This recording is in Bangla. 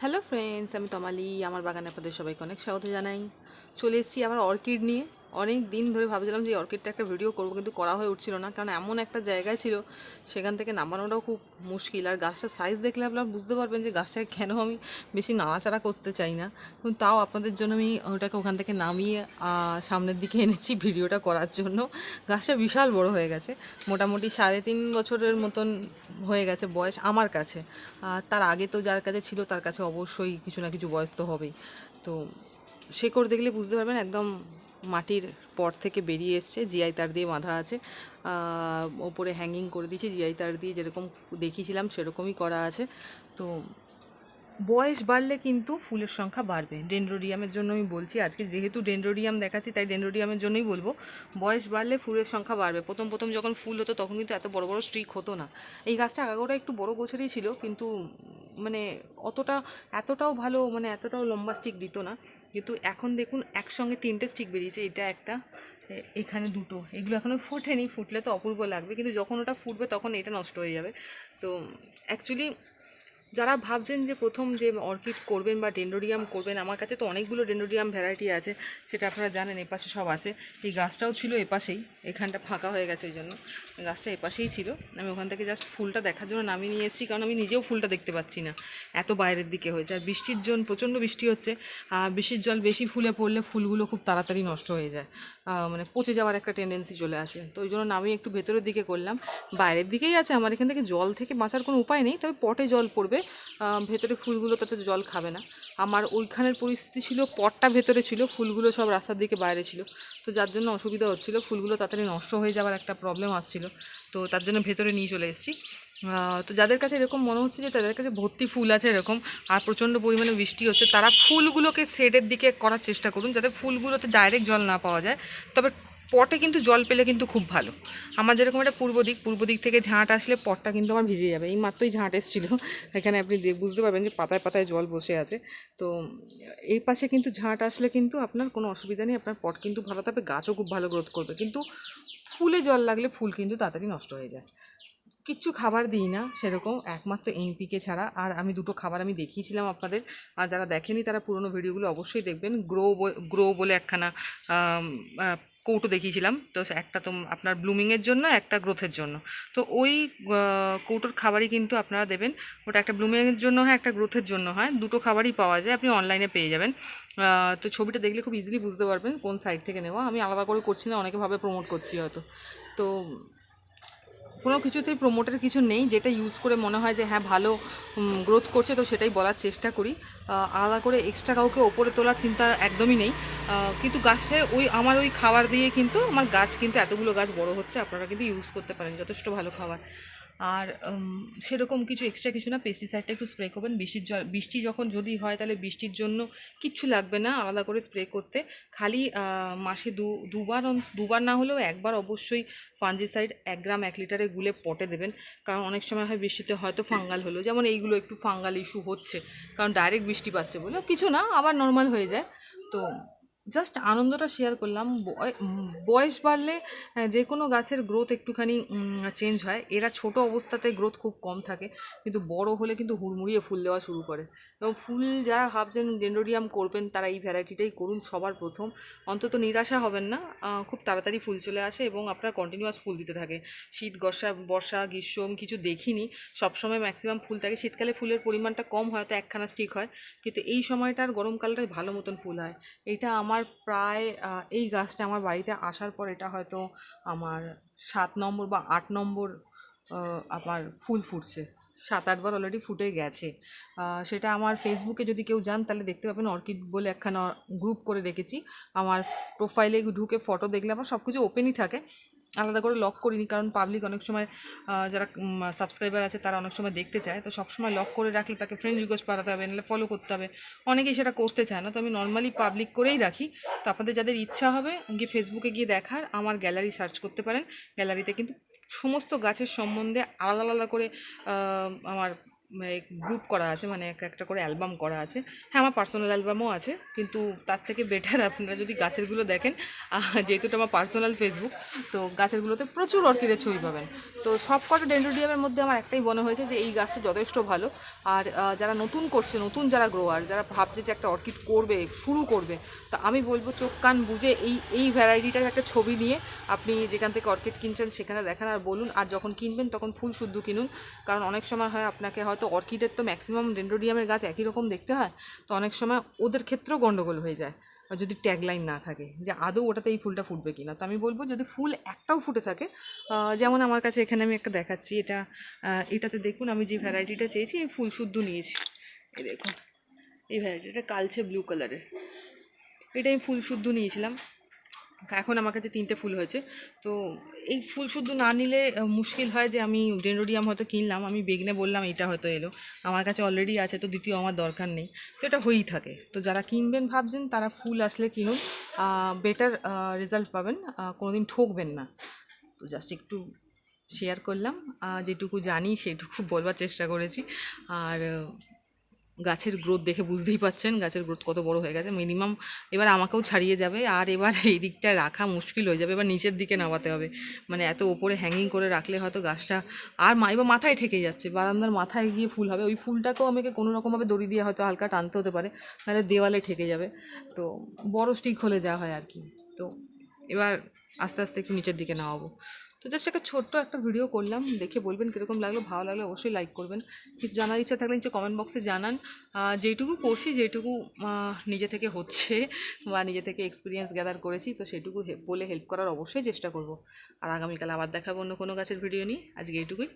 হ্যালো ফ্রেন্ডস আমি তমালি, আমার বাগানে আপনাদের সবাইকে অনেক স্বাগত জানাই। চলে এসেছি আমার অর্কিড নিয়ে। অনেক দিন ধরে ভাবছিলাম যে অর্কিডটা একটা ভিডিও করব, কিন্তু করা হয়ে উঠছিল না। কারণ এমন একটা জায়গায় ছিল, সেখান থেকে নামানোটাও খুব মুশকিল। আর গাছটার সাইজ দেখলে আপনারা বুঝতে পারবেন যে গাছটাকে কেন আমি বেশি নাড়াচাড়া করতে চাই না। কিন্তু তাও আপনাদের জন্য আমি ওটাকে ওখান থেকে নামিয়ে সামনের দিকে এনেছি ভিডিওটা করার জন্য। গাছটা বিশাল বড় হয়ে গেছে, মোটামুটি সাড়ে তিন বছরের মতন হয়ে গেছে বয়স আমার কাছে। তার আগে তো যার কাছে ছিল, তার কাছে অবশ্যই কিছু না কিছু বয়স তো হবেই। তো শেকড় দেখলে বুঝতে পারবেন, একদম মাটির পর থেকে বেরিয়ে এসছে জিআই তার দিয়ে বাঁধা আছে। ওপরে হ্যাঙ্গিং করে দিয়েছি জিআই তার দিয়ে যেরকম দেখিয়েছিলাম সেরকমই করা আছে। তো বয়স বাড়লে কিন্তু ফুলের সংখ্যা বাড়বে। ডেন্ড্রোডিয়ামের জন্য আমি বলছি, আজকে যেহেতু ডেন্ড্রোডিয়াম দেখাচ্ছি, তাই ডেন্ড্রোডিয়ামের জন্যই বলব, বয়স বাড়লে ফুলের সংখ্যা বাড়বে। প্রথম প্রথম যখন ফুল হতো তখন কিন্তু এত বড় বড় স্ট্রিক হতো না। এই গাছটা আগাগোড়া একটু বড় গোছেরই ছিল, কিন্তু মানে অতটা, এতটাও ভালো মানে এতটাও লম্বা স্টিক দিত না। কিন্তু এখন দেখুন, একসঙ্গে তিনটে স্টিক বেরিয়েছে, এটা একটা এখানে দুটো। এগুলো এখনও ফোটেনি, ফুটলে তো অপূর্ব লাগবে, কিন্তু যখন ওটা ফুটবে তখন এটা নষ্ট হয়ে যাবে। তো অ্যাকচুয়ালি যারা ভাবছেন যে প্রথম যে অর্কিড করবেন বা ডেন্ডোরিয়াম করবেন, আমার কাছে তো অনেকগুলো ডেন্ডোরিয়াম ভ্যারাইটি আছে, সেটা আপনারা জানেন এপাশে সব আছে। এই গাছটাও ছিল এপাশেই এখানটা ফাঁকা হয়ে গেছে ওই জন্য। গাছটা এপাশেই ছিল। আমি ওখান থেকে জাস্ট ফুলটা দেখার জন্য নামিয়ে নিয়ে এসেছি, কারণ আমি নিজেও ফুলটা দেখতে পাচ্ছি না। এত বাইরের দিকে হয়েছে, আর বৃষ্টির জন্য প্রচণ্ড বৃষ্টি হচ্ছে বৃষ্টির জল বেশি ফুলে পড়লে ফুলগুলো খুব তাড়াতাড়ি নষ্ট হয়ে যায়। মানে পচে যাওয়ার একটা টেন্ডেন্সি চলে আসে। তো ওই জন্য আমি একটু ভেতরের দিকে করলাম। বাইরের দিকেই আছে আমার, এখান থেকে জল থেকে বাঁচার কোনো উপায় নেই, তবে পটে জল পড়বে। ভেতরে ফুলগুলো তত জল খাবে না। আমার ওইখানের পরিস্থিতি ছিল, পটটা ভেতরে ছিল, ফুলগুলো সব রাস্তার দিকে বাইরে ছিল। তো যার জন্য অসুবিধা হচ্ছিল, ফুলগুলো তাড়াতাড়ি নষ্ট হয়ে যাওয়ার একটা প্রবলেম আসছিল। তো তার জন্য ভেতরে নিয়ে চলে এসেছি। তো যাদের কাছে এরকম মনে হচ্ছে যে তাদের কাছে ভর্তি ফুল আছে এরকম, আর প্রচণ্ড পরিমাণে বৃষ্টি হচ্ছে, তারা ফুলগুলোকে শেডের দিকে করার চেষ্টা করুন, যাতে ফুলগুলোতে ডাইরেক্ট জল না পাওয়া যায়। তবে পটে কিন্তু জল পেলে কিন্তু খুব ভালো। আমার যেরকম একটা পূর্ব দিক পূর্ব দিক থেকে ঝাঁট আসলে পটটা কিন্তু আমার ভিজে যাবে। এই মাত্রই ঝাঁট এসেছিল। এখানে আপনি বুঝতে পারবেন যে পাতায় পাতায় জল বসে আছে। তো এই পাশে কিন্তু ঝাঁট আসলে কিন্তু আপনার কোনো অসুবিধা নেই, আপনার পট কিন্তু ভালো থাকবে, গাছও খুব ভালো গ্রোথ করবে। কিন্তু ফুলে জল লাগলে ফুল কিন্তু তাড়াতাড়ি নষ্ট হয়ে যায়। কিচ্ছু খাবার দিই না সেরকম, একমাত্র এনপিকে ছাড়া। আর আমি দুটো খাবার আমি দেখিয়েছিলাম আপনাদের, আর যারা দেখেনি তারা পুরনো ভিডিওগুলো অবশ্যই দেখবেন। গ্রো গ্রো বলে একখানা কৌটো দেখিয়েছিলাম। তো একটা তো আপনার ব্লুমিংয়ের জন্য, একটা গ্রোথের জন্য। তো ওই কৌটোর খাবারই কিন্তু আপনারা দেবেন। ওটা একটা ব্লুমিংয়ের জন্য হয়, একটা গ্রোথের জন্য হয়। দুটো খাবারই পাওয়া যায়, আপনি অনলাইনে পেয়ে যাবেন। তো ছবিটা দেখলে খুব ইজিলি বুঝতে পারবেন কোন সাইড থেকে নেওয়া। আমি আলাদা করে করছি না, অনেকে ভাবে প্রমোট করছি হয়তো। তো কোনো কিছুতেই প্রোমোটের কিছু নেই, যেটা ইউজ করে মনে হয় যে হ্যাঁ ভালো গ্রোথ করছে, তো সেটাই বলার চেষ্টা করি। আলাদা করে এক্সট্রা কাউকে ওপরে তোলার চিন্তা একদমই নেই। কিন্তু গাছে ওই, আমার ওই খাবার দিয়ে কিন্তু, আমার গাছ কিন্তু এতগুলো গাছ বড় হচ্ছে, আপনারা কিন্তু ইউজ করতে পারেন, যথেষ্ট ভালো খাবার। আর সেরকম কিছু এক্সট্রা কিছু না পেস্টিসাইডটা একটু স্প্রে করবেন। বৃষ্টির জল বৃষ্টি যখন যদি হয়, তাহলে বৃষ্টির জন্য কিচ্ছু লাগবে না, আলাদা করে স্প্রে করতে। খালি মাসে দু, দুবার দুবার না হলেও একবার অবশ্যই ফাঞ্জিসাইড এক গ্রাম, এক লিটারে গুলে পটে দেবেন। কারণ অনেক সময় হয় বৃষ্টিতে হয়তো ফাঙ্গাল হলো। যেমন এইগুলো একটু ফাঙ্গাল ইস্যু হচ্ছে, কারণ ডাইরেক্ট বৃষ্টি পাচ্ছে বলে। কিছু না, আবার নর্মাল হয়ে যায়। তো জাস্ট আনন্দটা শেয়ার করলাম। বয়- বয়স বাড়লে যে কোনো গাছের গ্রোথ একটুখানি চেঞ্জ হয়। এরা ছোট অবস্থাতে গ্রোথ খুব কম থাকে। কিন্তু বড় হলে কিন্তু হুড়মুড়িয়ে ফুল দেওয়া শুরু করে। এবং ফুল যারা ভাবছেন ডেন্ডোরিয়াম করবেন, তারা এই ভ্যারাইটিটাই করুন সবার প্রথম। অন্তত নিরাশা হবেন না। খুব তাড়াতাড়ি ফুল চলে আসে এবং আপনার কন্টিনিউয়াস ফুল দিতে থাকে। শীত, বর্ষা বর্ষা, গ্রীষ্ম, কিছু দেখিনি। সবসময় ম্যাক্সিমাম ফুল থাকে। শীতকালে ফুলের পরিমাণটা কম হয়তো একখানা স্টিক হয়। কিন্তু এই সময়টার গরমকালটায় ভালো মতন ফুল হয়। এটা আমার প্রায় এই গাছটা আমার বাড়িতে আসার পর এটা হয়তো আমার সাত নম্বর বা আট নম্বর আমার ফুল ফুটছে। সাত আটবার অলরেডি ফুটে গেছে। সেটা আমার ফেসবুকে যদি কেউ যান তাহলে দেখতে পাবেন, অর্কিড বলে একখানা গ্রুপ করে রেখেছি। আমার প্রোফাইলে ঢুকে ফটো দেখলে আমার সব কিছু ওপেনই থাকে। আলাদা করে লক করিনি, কারণ পাবলিক অনেক সময় যারা সাবস্ক্রাইবার আছে তারা অনেক সময় দেখতে চায়। তো সবসময় লক করে রাখলে তাকে ফ্রেন্ড রিকোয়েস্ট পাঠাতে হবে, নাহলে ফলো করতে হবে। অনেকেই সেটা করতে চায় না, তো আমি নর্মালি পাবলিক করেই রাখি। তো আপনাদের যাদের ইচ্ছা হবে, গিয়ে ফেসবুকে গিয়ে দেখার, আমার গ্যালারি সার্চ করতে পারেন। গ্যালারিতে কিন্তু সমস্ত গাছের সম্বন্ধে আলাদা আলাদা করে আমার গ্রুপ করা আছে মানে এক একটা করে অ্যালবাম করা আছে। হ্যাঁ আমার পার্সোনাল অ্যালবামও আছে, কিন্তু তার থেকে বেটার আপনারা যদি গাছেরগুলো দেখেন যেহেতু এটা আমার পার্সোনাল ফেসবুক তো গাছেরগুলোতে প্রচুর অর্কিডের ছবি পাবেন। তো সব কটা ডেন্ড্রোডিয়ামের মধ্যে আমার একটাই মনে হয়েছে যে এই গাছটা যথেষ্ট ভালো। আর যারা নতুন করছে, নতুন যারা গ্রোয়ার যারা ভাবছে যে একটা অর্কিড করবে, শুরু করবে, তো আমি বলব চোখ, কান বুঝে এই এই ভ্যারাইটিটার একটা ছবি নিয়ে আপনি যেখান থেকে অর্কিড কিনছেন সেখানে দেখান আর বলুন। আর যখন কিনবেন তখন ফুল শুদ্ধ কিনুন, কারণ অনেক সময় হয় আপনাকে হয়তো অর্কিডের তো ম্যাক্সিমাম ডেন্ড্রোডিয়ামের গাছ একই রকম দেখতে হয়, তো অনেক সময় ওদের ক্ষেত্রেও গন্ডগোল হয়ে যায়। আর যদি ট্যাগলাইন না থাকে, যে আদৌ ওটাতে এই ফুলটা ফুটবে কি না তো আমি বলব, যদি ফুল একটাও ফুটে থাকে যেমন আমার কাছে এখানে আমি একটা দেখাচ্ছি, এটা এটাতে দেখুন, আমি যে ভ্যারাইটিটা চেয়েছি, আমি ফুল শুদ্ধ নিয়েছি। এই দেখুন, এই ভ্যারাইটিটা কালচে ব্লু কালারের এটা আমি ফুল শুদ্ধ নিয়েছিলাম। এখন আমার কাছে তিনটে ফুল হয়েছে তো এই ফুল শুদ্ধ না নিলে মুশকিল হয় যে আমি ডেন্ড্রোডিয়াম হয়তো কিনলাম আমি বেগনে বললাম এটা হয়তো এলো আমার কাছে অলরেডি আছে তো দ্বিতীয় আমার দরকার নেই তো এটা হয়েই থাকে। তো যারা কিনবেন ভাবছেন তারা ফুল আসলে কিনুন বেটার রেজাল্ট পাবেন আহ, কোনোদিন ঠকবেন না। তো জাস্ট একটু শেয়ার করলাম যেটুকু জানি সেটুকু বলবার চেষ্টা করেছি আর গাছের গ্রোথ দেখে বুঝতেই পাচ্ছেন গাছের গ্রোথ কত বড় হয়ে গেছে। মিনিমাম এবার আমাকেও ছাড়িয়ে যাবে, আর এবার এই দিকটায় রাখা মুশকিল হয়ে যাবে। এবার নিচের দিকে নামাতে হবে। মানে এত ওপরে হ্যাঙ্গিং করে রাখলে হয়তো গাছটা আর মা, এবার মাথায় ঠেকে যাচ্ছে। বারান্দার মাথায় গিয়ে ফুল হবে। ওই ফুলটাকেও আমাকে কোনো রকমভাবে দড়ি দিয়ে হয়তো হালকা টানতে হতে পারে, নাহলে দেওয়ালে ঠেকে যাবে। তো বড় স্টিক হলে যা হয় আর কি। তো এবার আস্তে আস্তে একটু নিচের দিকে নামাবো। তো জাস্ট একটা ছোট্ট একটা ভিডিও করলাম, দেখে বলবেন কীরকম লাগল, ভালো লাগল অবশ্যই লাইক করবেন। কিছু জানার ইচ্ছা থাকলে নিচে কমেন্ট বক্সে জানান। যেটুকু করছি যেটুকু নিজে থেকে হচ্ছে বা নিজে থেকে এক্সপিরিয়েন্স গ্যাদার করেছি, তো সেটুকু বলে হেল্প করার অবশ্যই চেষ্টা করব। আর আগামীকাল আবার দেখাবো অন্য কোনো গাছের ভিডিও নিয়ে। আজকে এইটুকুই।